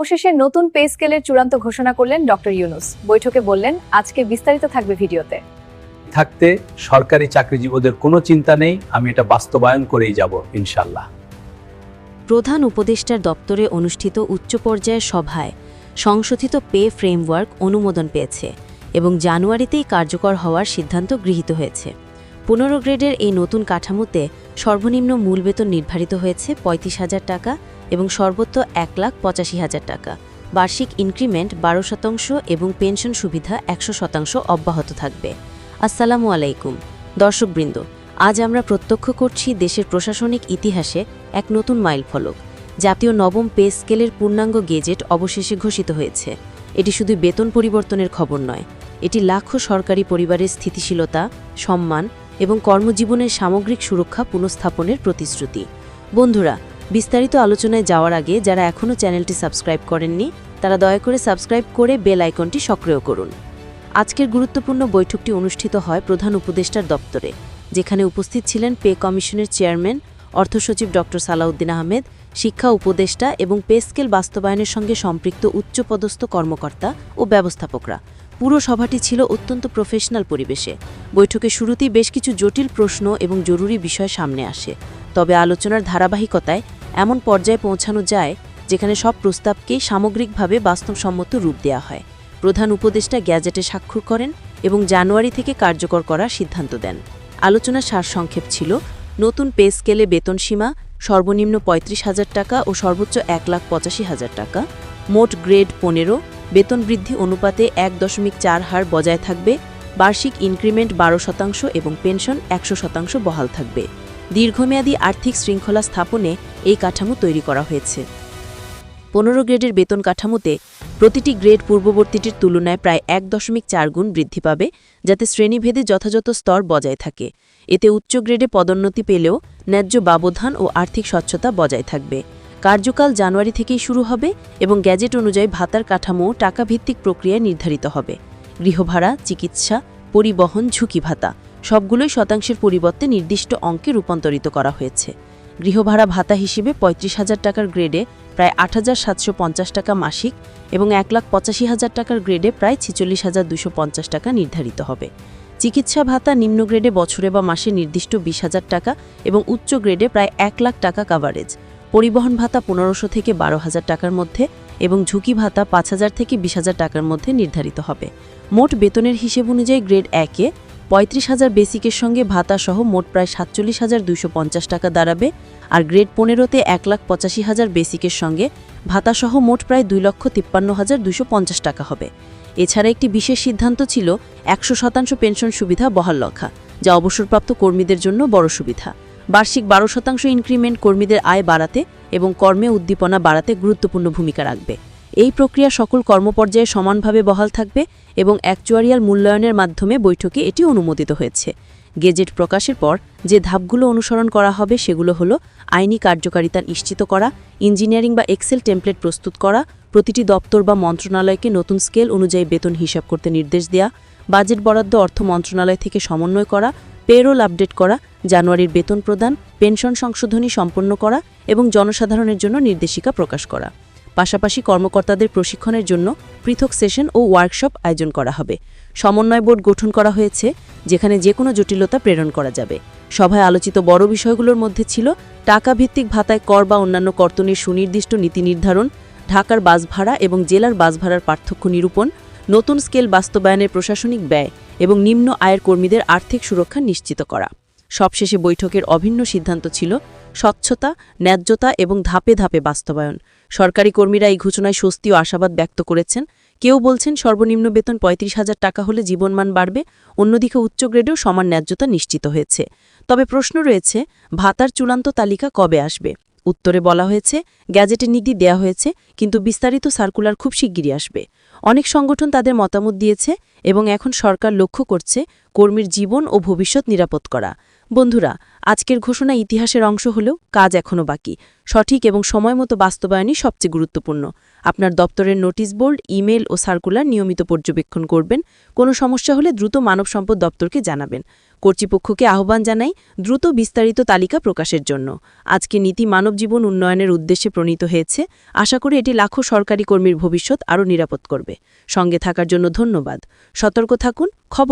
অবশেষে নতুন পে স্কেলের চূড়ান্ত ঘোষণা করলেন ডক্টর ইউনুস। বৈঠকে বললেন আজকে বিস্তারিত থাকবে ভিডিওতে। থাকতে সরকারি চাকরিজীবীদের কোনো চিন্তা নেই আমি এটা বাস্তবায়ন করেই যাব ইনশাল্লাহ প্রধান উপদেষ্টার দপ্তরে অনুষ্ঠিত উচ্চ পর্যায়ের সভায় সংশোধিত পে ফ্রেমওয়ার্ক অনুমোদন পেয়েছে এবং জানুয়ারিতেই কার্যকর হওয়ার সিদ্ধান্ত গৃহীত হয়েছে। পনেরো গ্রেডের এই নতুন কাঠামোতে সর্বনিম্ন মূল বেতন নির্ধারিত হয়েছে পঁয়ত্রিশ হাজার টাকা এবং সর্বোচ্চ এক লাখ পঁচাশি হাজার টাকা। বার্ষিক ইনক্রিমেন্ট বারো শতাংশ এবং পেনশন সুবিধা একশো শতাংশ অব্যাহত থাকবে। আসসালামু আলাইকুম। দর্শকবৃন্দ, আজ আমরা প্রত্যক্ষ করছি দেশের প্রশাসনিক ইতিহাসে এক নতুন মাইলফলক। জাতীয় নবম পে স্কেলের পূর্ণাঙ্গ গেজেট অবশেষে ঘোষিত হয়েছে। এটি শুধু বেতন পরিবর্তনের খবর নয়, এটি লাখো সরকারি পরিবারের স্থিতিশীলতা, সম্মান এবং কর্মজীবনের সামগ্রিক সুরক্ষা পুনঃস্থাপনের প্রতিশ্রুতি। বন্ধুরা, বিস্তারিত আলোচনায় যাওয়ার আগে যারা এখনও চ্যানেলটি সাবস্ক্রাইব করেননি, তারা দয়া করে সাবস্ক্রাইব করে বেল আইকনটি সক্রিয় করুন। আজকের গুরুত্বপূর্ণ বৈঠকটি অনুষ্ঠিত হয় প্রধান উপদেষ্টার দপ্তরে, যেখানে উপস্থিত ছিলেন পে কমিশনের চেয়ারম্যান অর্থসচিব ড সালাউদ্দিন আহমেদ, শিক্ষা উপদেষ্টা এবং পে স্কেল বাস্তবায়নের সঙ্গে সম্পৃক্ত উচ্চপদস্থ কর্মকর্তা ও ব্যবস্থাপকরা। পুরো সভাটি ছিল অত্যন্ত প্রফেশনাল পরিবেশে। বৈঠকে শুরুতেই বেশ কিছু জটিল প্রশ্ন এবং জরুরি বিষয় সামনে আসে। তবে আলোচনার ধারাবাহিকতায় এমন পর্যায়ে পৌঁছানো যায় যেখানে সব প্রস্তাবকেই সামগ্রিকভাবে বাস্তবসম্মত রূপ দেওয়া হয়। প্রধান উপদেষ্টা গ্যাজেটে স্বাক্ষর করেন এবং জানুয়ারি থেকে কার্যকর করার সিদ্ধান্ত দেন। আলোচনার সারসংক্ষেপ ছিল, নতুন পে স্কেলে বেতন সীমা, সর্বনিম্ন পঁয়ত্রিশ হাজার টাকা ও সর্বোচ্চ এক লাখ পঁচাশি হাজার টাকা, মোট গ্রেড পনেরো বেতন বৃদ্ধি অনুপাতে এক দশমিক চার হার বজায় থাকবে, বার্ষিক ইনক্রিমেন্ট বারো শতাংশ এবং পেনশন একশো শতাংশ বহাল থাকবে। দীর্ঘমেয়াদী আর্থিক শৃঙ্খলা স্থাপনে এই কাঠামো তৈরি করা হয়েছে। পনেরো গ্রেডের বেতন কাঠামোতে প্রতিটি গ্রেড পূর্ববর্তীটির তুলনায় প্রায় এক দশমিক চার গুণ বৃদ্ধি পাবে, যাতে শ্রেণীভেদে যথাযথ স্তর বজায় থাকে। এতে উচ্চ গ্রেডে পদোন্নতি পেলেও ন্যায্য ব্যবধান ও আর্থিক স্বচ্ছতা বজায় থাকবে। কার্যকাল জানুয়ারি থেকেই শুরু হবে এবং গ্যাজেট অনুযায়ী ভাতার কাঠামো টাকাভিত্তিক প্রক্রিয়ায় নির্ধারিত হবে। গৃহভাড়া, চিকিৎসা, পরিবহন, ঝুঁকি ভাতা সবগুলোই শতাংশের পরিবর্তে নির্দিষ্ট অঙ্কে রূপান্তরিত করা হয়েছে। গৃহভাড়া ভাতা হিসেবে পঁয়ত্রিশ হাজার টাকার গ্রেডে প্রায় আট হাজার সাতশো পঞ্চাশ টাকা মাসিক এবং এক লাখ পঁচাশি হাজার টাকার গ্রেডে প্রায় ছিচল্লিশ হাজার দুশো পঞ্চাশ টাকা নির্ধারিত হবে। চিকিৎসা ভাতা নিম্ন গ্রেডে বছরে বা মাসে নির্দিষ্ট বিশ হাজার টাকা এবং উচ্চ গ্রেডে প্রায় এক লাখ টাকা কাভারেজ পরিবহন ভাতা পনেরোশো থেকে বারো হাজার টাকার মধ্যে এবং ঝুঁকি ভাতা পাঁচ হাজার থেকে বিশ হাজার টাকার মধ্যে নির্ধারিত হবে। মোট বেতনের হিসেব অনুযায়ী গ্রেড একে পঁয়ত্রিশ হাজার বেসিকের সঙ্গে ভাতা সহ মোট প্রায় সাতচল্লিশ হাজার দুশো পঞ্চাশ টাকা দাঁড়াবে আর গ্রেড পনেরোতে এক লাখ পঁচাশি হাজার বেসিকের সঙ্গে ভাতা সহ মোট প্রায় দুই লক্ষ তিপ্পান্ন হাজার দুশো পঞ্চাশ টাকা হবে। এছাড়া একটি বিশেষ সিদ্ধান্ত ছিল একশো শতাংশ পেনশন সুবিধা বহাল রক্ষা যা অবসরপ্রাপ্ত কর্মীদের জন্য বড় সুবিধা। বার্ষিক বারো শতাংশ ইনক্রিমেন্ট কর্মীদের আয় বাড়াতে এবং কর্মে উদ্দীপনা বাড়াতে গুরুত্বপূর্ণ ভূমিকা রাখবে। এই প্রক্রিয়া সকল কর্মপর্যায়ে সমানভাবে বহাল থাকবে এবং অ্যাকচুয়ারিয়াল মূল্যায়নের মাধ্যমে বৈঠকে এটি অনুমোদিত হয়েছে। গেজেট প্রকাশের পর যে ধাপগুলো অনুসরণ করা হবে সেগুলো হলো আইনি কার্যকারিতা নিশ্চিত করা, ইঞ্জিনিয়ারিং বা এক্সেল টেমপ্লেট প্রস্তুত করা, প্রতিটি দপ্তর বা মন্ত্রণালয়কে নতুন স্কেল অনুযায়ী বেতন হিসাব করতে নির্দেশ দেয়া, বাজেট বরাদ্দ অর্থ মন্ত্রণালয় থেকে সমন্বয় করা পেরোল আপডেট করা, জানুয়ারির বেতন প্রদান, পেনশন সংশোধনী সম্পন্ন করা এবং জনসাধারণের জন্য নির্দেশিকা প্রকাশ করা। পাশাপাশি কর্মকর্তাদের প্রশিক্ষণের জন্য পৃথক সেশন ও ওয়ার্কশপ আয়োজন করা হবে। সমন্বয় বোর্ড গঠন করা হয়েছে, যেখানে যে কোনো জটিলতা প্রেরণ করা যাবে। সভায় আলোচিত বড় বিষয়গুলোর মধ্যে ছিল টাকা ভিত্তিক ভাতায় কর বা অন্যান্য কর্তনের সুনির্দিষ্ট নীতি নির্ধারণ, ঢাকার বাস ভাড়া এবং জেলার বাস ভাড়ার পার্থক্য নিরূপণ, নতুন স্কেল বাস্তবায়নের প্রশাসনিক ব্যয় এবং নিম্ন আয়ের কর্মীদের আর্থিক সুরক্ষা নিশ্চিত করা। সবশেষে বৈঠকের অভিন্ন সিদ্ধান্ত ছিল স্বচ্ছতা, ন্যায্যতা এবং ধাপে ধাপে বাস্তবায়ন। সরকারি কর্মীরা এই ঘোষণায় স্বস্তি ও আশাবাদ ব্যক্ত করেছেন। কেউ বলছেন সর্বনিম্ন বেতন পঁয়ত্রিশ হাজার টাকা হলে জীবনমান বাড়বে, অন্যদিকে উচ্চ গ্রেডেও সমান ন্যায্যতা নিশ্চিত হয়েছে। তবে প্রশ্ন রয়েছে, ভাতার চূড়ান্ত তালিকা কবে আসবে? উত্তরে বলা হয়েছে গ্যাজেটের নীতি দেয়া হয়েছে, কিন্তু বিস্তারিত সার্কুলার খুব শিগগিরই আসবে। অনেক সংগঠন তাদের মতামত দিয়েছে এবং এখন সরকার লক্ষ্য করছে কর্মীর জীবন ও ভবিষ্যৎ নিরাপদ করা। বন্ধুরা, আজকের ঘোষণা ইতিহাসের অংশ হলেও কাজ এখনও বাকি। সঠিক এবং সময়মতো বাস্তবায়নই সবচেয়ে গুরুত্বপূর্ণ। আপনার দপ্তরের নোটিশ বোর্ড ইমেল ও সার্কুলার নিয়মিত পর্যবেক্ষণ করবেন। কোনো সমস্যা হলে দ্রুত মানব সম্পদ দপ্তরকে জানাবেন। কর্তৃপক্ষকে আহ্বান জানাই দ্রুত বিস্তারিত তালিকা প্রকাশের জন্য। আজকে নীতি মানব জীবন উন্নয়নের উদ্দেশ্যে প্রণীত হয়েছে। আশা করি এটি লাখো সরকারি কর্মীর ভবিষ্যৎ আরও নিরাপদ করবে। সঙ্গে থাকার জন্য ধন্যবাদ। সতর্ক থাকুন, খবর